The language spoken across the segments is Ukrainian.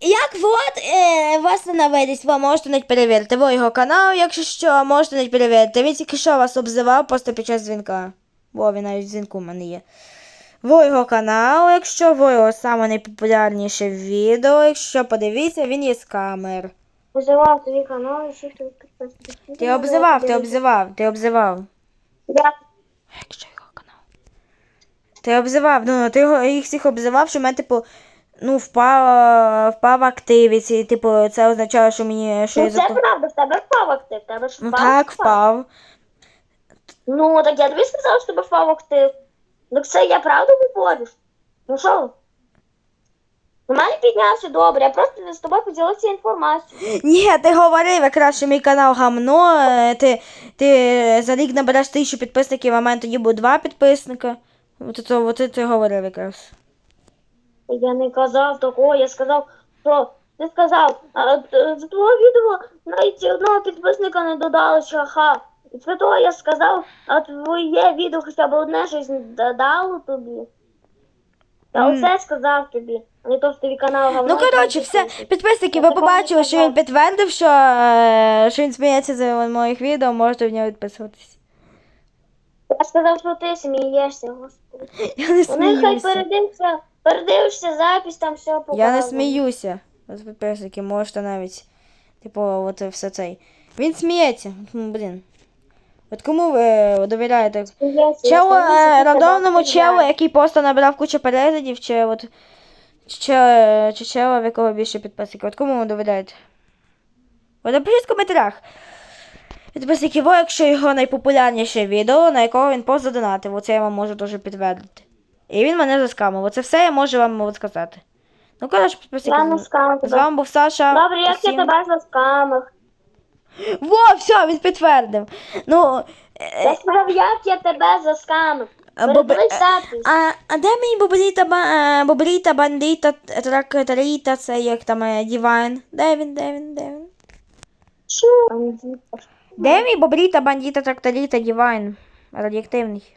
Як от е, вас ненавидить, ви можете навіть перевірити. Ви його канал, якщо що, можете навіть перевірити. Він тільки що вас обзивав просто під час дзвінка. Бо він навіть дзвінку в мене є. Ви його канал, якщо ви його саме найпопулярніше відео, якщо подивіться, він є з камер. Визивав твій канал і всіх твоїх. Ти обзивав, ти обзивав, ти обзивав. Я Якщо його канал. Ти обзивав, ну ти його- їх всіх обзивав, що в мене, типу, ну, впав, впав активіці, типу, це означає, що мені що Ну я це запо- правда, в тебе впав актив, в тебе ж Ну впав. так, впав. Ну, так я тобі сказав, що в тебе впав актив. Так це я правду говорю? Ну що? У мене піднявся добре, я просто з тобою поділився інформацією. Ні, ти говорив якраз, що мій канал гамно, е, ти, ти за рік набереш тисячу підписників, а в мене тоді буде два підписника. От це, от це ти говорив якраз. Я не казав такого, я сказав, що ти сказав, а, т- з твого відео навіть одного підписника не додали, що ха. І після того я сказав, а твоє відео хоча б одне щось додало тобі. Я Мгм. оце сказав тобі, а не то, що тобі канал говно. Ну, коротше, все, підписники, ви побачили, що він підтвердив, що, е, що він сміється з моїх відео, можете в нього відписуватись. Я сказав, що ти смієшся, господи. Я не Вони хай сміюся. передився, передивишся запись, там все показано. Я не сміюся. Ось підписники, можете навіть. Типу, от все цей. Він сміється. Ну, блін. От кому ви довіряєте? Смієшся, я Челу, сміюся, е, ти рандомному челу, який просто набрав кучу переглядів, чи от. Чи, чи, чи челу, в якого більше підписників. От кому ви довіряєте? От напишіть в коментарях. Підписники, во, якщо його найпопулярніше відео, на якого він пост задонатив, оце я вам можу дуже підтвердити. І він мене заскамив. Оце все я можу вам от сказати. Ну, коротше, підписники. Я не з- З вами був Саша. Добре, як я Всім- тебе заскамив? Во, все, він підтвердив. Ну, Я сказав, як я тебе заскамив. А, бо- Передивись запись. А, а де мій бобріта, ба, е, бобріта, бандита, тракторита, це як там е, Дівайн? Де він, де він, де він? Що? Де мій бобріта, бандита, тракторита, Дівайн? Радіоактивний.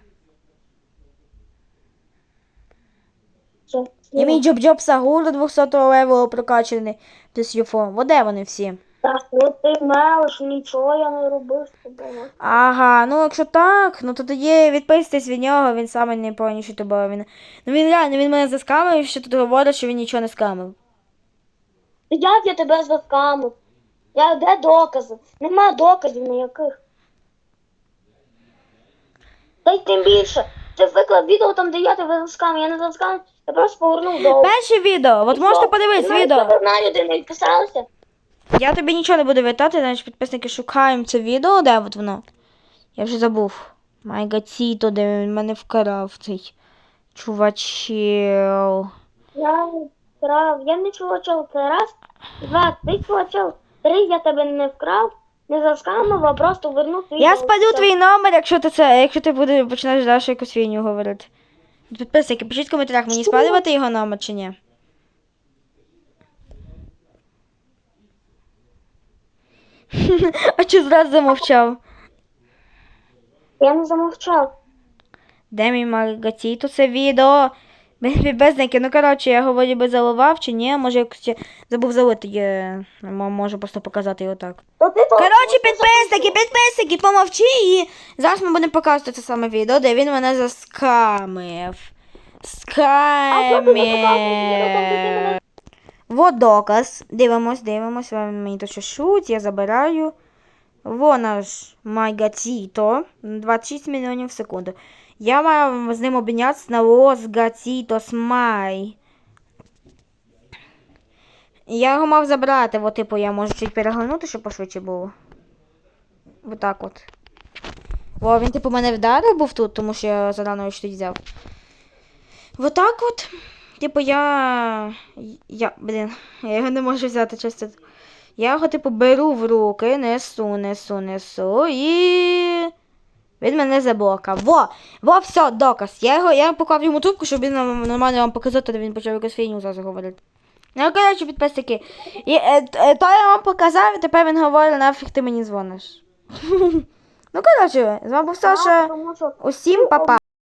І мій джоб-джоб Сагур до 200 левелу прокачаний. Плюс юфо. Во де вони всі? Та що ти мелиш, нічого я не робив з тобою. Ага, ну якщо так, ну то тоді відписуйтесь від нього, він саме не найповніший тобою. Він, ну він реально, він мене заскамив, що тут говорить, що він нічого не скамив. Як я тебе заскамив? Я де докази? Нема доказів ніяких. Та й тим більше. Ти виклав відео там, де я тебе заскамив, я не заскамив, я просто повернув до. Перше відео, от можете подивитись відео. Одна людина відписалася. Я тобі нічого не буду вітати, значить підписники шукаємо це відео, де от воно? Я вже забув. Майгаціто, де він мене вкрав цей чувачел. Я вкрав, я не чувачов, це раз, два, ти чувачов, три, я тебе не вкрав, не заскамив, а просто вернув твій. Я спалю твій номер, якщо ти це, якщо ти буде починаєш далі якусь фігню говорити. Підписники, пишіть в коментарях, мені спалювати його номер чи ні. А чи зразу замовчав? Я не замовчав. Де мій Маргаціто це відео? Без підписники, ну коротше, я говорю би заливав чи ні, може якось ще забув залити, я можу просто показати його так. Коротше, підписники, підписники, помовчи і зараз ми будемо показувати це саме відео, де він мене заскамив. Скамив. Вот доказ. Дивимось, дивимось, вам мені то що шуть, я забираю. Во наш Майгатіто. 26 мільйонів в секунду. Я маю з ним обмінятися на Лос Гатітос Май. Я його мав забрати, бо типу я можу чуть переглянути, щоб пошвидше було. Вот так от. О, він типу мене вдарив був тут, тому що я його тоді взяв. Вот так от. Типу я. Я. Блін, я його не можу взяти часто. Я його, типу, беру в руки, несу, несу, несу і. Він мене заблокав. Во! Во, все, доказ. Я його я поклав йому трубку, щоб він нормально вам показати, де він почав якусь фігню зараз говорити. Ну, коротше, підписники. І, е, е, то я вам показав, і тепер він говорить, нафіг ти мені дзвониш. ну, коротше, з вами був Саша. Що Усім па-па.